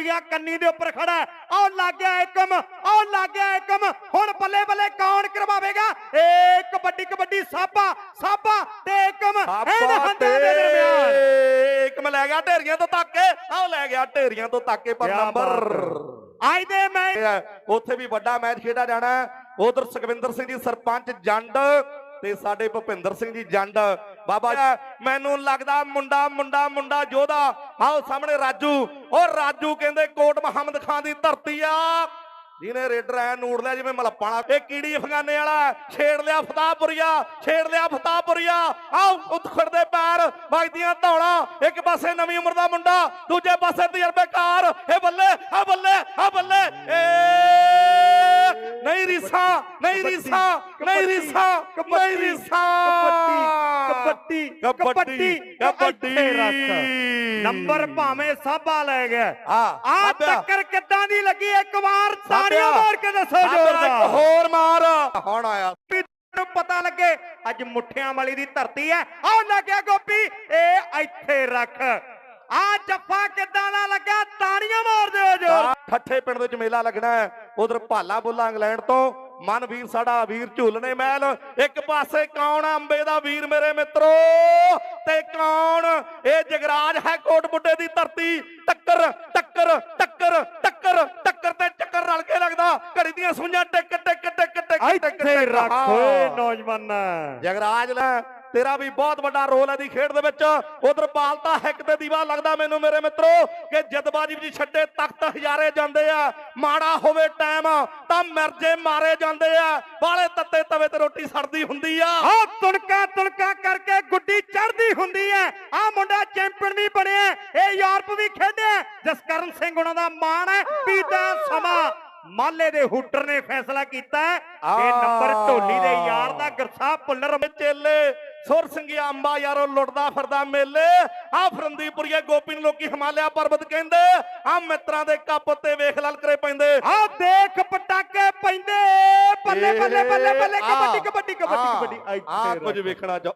ਫਤਾਪੁਰੀਆ ਕੰਨੀ ਦੇ ਉੱਪਰ ਖੜਾ। ਆਹ ਲੱਗ ਗਿਆ ਏਕਮ ਆਹ ਲੱਗ ਗਿਆ ਏਕਮ ਹੁਣ ਬੱਲੇ ਬੱਲੇ ਕੌਣ ਕਰਵਾਵੇਗਾ? ਏ ਕਬੱਡੀ ਕਬੱਡੀ ਸਾਬਾ ਸਾਬਾ ਤੇ ਏਕਮ ਇਹਨਾਂ ਹੰਦਾਂ ਦੇ ਦਰਮਿਆਨ। ਇੱਕ ਮੈਂ ਲੈ ਗਿਆ ਢੇਰੀਆਂ ਤੋਂ ਤਾਕੇ ਆਹ ਲੈ ਗਿਆ ਢੇਰੀਆਂ ਤੋਂ ਤਾਕੇ ਪਰ ਨੰਬਰ। ਅੱਜ ਦੇ ਮੈਚ ਉੱਥੇ ਵੀ ਵੱਡਾ ਮੈਚ ਖੇਡਿਆ ਜਾਣਾ ਉਧਰ ਸੁਖਵਿੰਦਰ ਸਿੰਘ ਜੀ ਸਰਪੰਚ ਜੰਡ ਤੇ ਸਾਡੇ ਭੁਪਿੰਦਰ ਸਿੰਘ ਜੀ ਜੰਡ। ਬਾਬਾ ਮੈਨੂੰ ਲੱਗਦਾ ਮੁੰਡਾ ਮੁੰਡਾ ਮੁੰਡਾ ਯੋਧਾ ਆਓ ਸਾਹਮਣੇ ਰਾਜੂ, ਉਹ ਰਾਜੂ ਕਹਿੰਦੇ ਕੋਟ ਮੁਹੰਮਦ ਖਾਨ ਦੀ ਧਰਤੀ ਆ। ਜਿਹਨੇ ਰੇਡਰ ਐ ਨੂੜ ਲਿਆ, ਜਿਵੇਂ ਮਲੱਪਾਣਾ, ਇਹ ਕੀੜੀ ਅਫਗਾਨੇ ਵਾਲਾ ਛੇੜ ਲਿਆ ਫਤਾਪੁਰੀਆ ਛੇੜ ਲਿਆ ਫਤਾਪੁਰੀਆ ਆਓ ਉਤਖੜ ਦੇ ਪੈਰ ਵੱਜਦੀਆਂ ਧੌਣਾ ਇੱਕ ਪਾਸੇ ਨਵੀਂ ਉਮਰ ਦਾ ਮੁੰਡਾ, ਦੂਜੇ ਪਾਸੇ ਤਜਰਬੇਕਾਰ, ਇਹ ਬੱਲੇ ਆ ਬੱਲੇ ਆ ਬੱਲੇ, ਏ, ਨਹੀਂ ਰੀਸਾ ਨਹੀਂ ਰੀਸਾ ਨਹੀਂ ਰੀਸਾ ਨਹੀਂ ਰੀਸਾ। ਕਬੱਡੀ ਕਬੱਡੀ ਕਬੱਡੀ ਨੰਬਰ ਭਾਵੇਂ ਸਾਬਾ ਲੈ ਗਿਆ ਆ ਟੱਕਰ ਕਿੱਦਾਂ ਦੀ ਲੱਗੀ? ਇੱਕ ਵਾਰ ਤਾੜੀਆਂ ਮਾਰ ਕੇ ਦੱਸੋ ਇੱਕ ਜੋਰਦਾਰ ਹੋਰ ਮਾਰ। ਹੁਣ ਆਇਆ। ਨੂੰ ਪਤਾ ਲੱਗੇ ਅੱਜ ਮੁੱਠਿਆਂ ਵਾਲੀ ਦੀ ਧਰਤੀ ਹੈ। ਆਹ ਲੱਗਿਆ ਗੋਪੀ ਇਹ ਇੱਥੇ ਰੱਖ। ਆ ਜੱਫਾ ਕਿੱਦਾਂ ਦਾ ਲੱਗਾ ਤਾੜੀਆਂ ਮਾਰ ਦਿਓ ਜੋਰ। ਠੱਠੇ ਪਿੰਡ ਦੇ ਵਿੱਚ ਮੇਲਾ ਲੱਗਣਾ ਹੈ। ਉਧਰ ਭਾਲਾ ਬੁੱਲਾ ਇੰਗਲੈਂਡ ਤੋਂ ਮਨਵੀਰ ਸਾਡਾ ਵੀਰ ਝੂਲਣੇ ਮਹਿਲ ਇੱਕ ਪਾਸੇ ਕੌਣ ਅੰਬੇ ਦਾ ਵੀਰ ਮੇਰੇ ਮਿੱਤਰੋ? ਤੇ ਕੌਣ? ਇਹ ਜਗਰਾਜ ਹੈ ਕੋਟ ਬੁੱਢੇ ਦੀ ਧਰਤੀ। ਟੱਕਰ ਟੱਕਰ ਟੱਕਰ ਟੱਕਰ ਟੱਕਰ ਤੇ ਚੱਕਰ ਰਲ ਕੇ ਲੱਗਦਾ। ਘੜੀ ਦੀਆਂ ਸੁਈਆਂ ਟਿਕ ਟਿਕ ਟਿਕ ਟਿਕ ਟਿਕ ਇੱਥੇ। ਰੱਖ ਨੌਜਵਾਨ। ਜਗਰਾਜ ਲੈ। ਤੇਰਾ ਵੀ ਬਹੁਤ ਵੱਡਾ ਰੋਲ ਹੈ ਦੀ ਖੇਡ ਦੇ ਵਿੱਚ। ਉਧਰ ਬਾਲਤਾ ਹੈਕ ਤੇ ਦੀਵਾ ਲੱਗਦਾ ਮੈਨੂੰ ਮੇਰੇ ਮਿੱਤਰੋ ਕਿ ਜਦਬਾਜੀ ਵਿੱਚ ਛੱਡੇ ਤਖਤ ਹਜ਼ਾਰੇ ਜਾਂਦੇ ਆ। ਮਾੜਾ ਹੋਵੇ ਟਾਈਮ ਤਾਂ ਮਿਰਜੇ ਮਾਰੇ ਜਾਂਦੇ ਆ। ਬਾਲੇ ਤੱਤੇ ਤਵੇ ਤੇ ਰੋਟੀ ਸੜਦੀ ਹੁੰਦੀ ਆ। ਆ ਤੁਣਕਾ ਤੁਣਕਾ ਕਰਕੇ ਗੁੱਡੀ ਚੜਦੀ ਹੁੰਦੀ ਹੈ ਆ ਮੁੰਡਾ ਚੈਂਪੀਅਨ ਵੀ ਬਣਿਆ। ਇਹ ਯੂਰਪ ਵੀ ਖੇਡਿਆ। ਜਸਕਰਨ ਸਿੰਘ ਉਹਨਾਂ ਦਾ ਮਾਣ ਹੈ ਪੀਤਾ ਸਮਾਂ ਮਾਲੇ ਦੇ ਹੂਟਰ ਨੇ ਫੈਸਲਾ ਕੀਤਾ ਇਹ ਨੰਬਰ ਢੋਲੀ ਦੇ ਯਾਰ ਦਾ ਗਰਸਾ ਪੁੱਲਰ ਚੇਲੇ ਸੁਰ ਸਿੰਘਿਆ ਅੰਬਾ ਯਾਰੋ ਲੁੱਟਦਾ ਫਿਰਦਾ ਮੇਲੇ। ਆ ਫਰੰਦੀਪੁਰੀਏ ਗੋਪੀ ਨੂੰ ਲੋਕੀ ਹਿਮਾਲਿਆ ਪਰਬਤ ਕਹਿੰਦੇ। ਆ ਮਿੱਤਰਾਂ ਦੇ ਕੱਪ ਤੇ ਵੇਖ ਲਲਕਰੇ ਪੈਂਦੇ। ਆ ਦੇਖ ਪਟਾਕੇ ਪੈਂਦੇ। ਬੱਲੇ ਬੱਲੇ ਬੱਲੇ ਬੱਲੇ ਕਬੱਡੀ ਕਬੱਡੀ ਕਬੱਡੀ ਕਬੱਡੀ। ਆ ਕੁਝ ਵੇਖਣਾ ਚਾਹ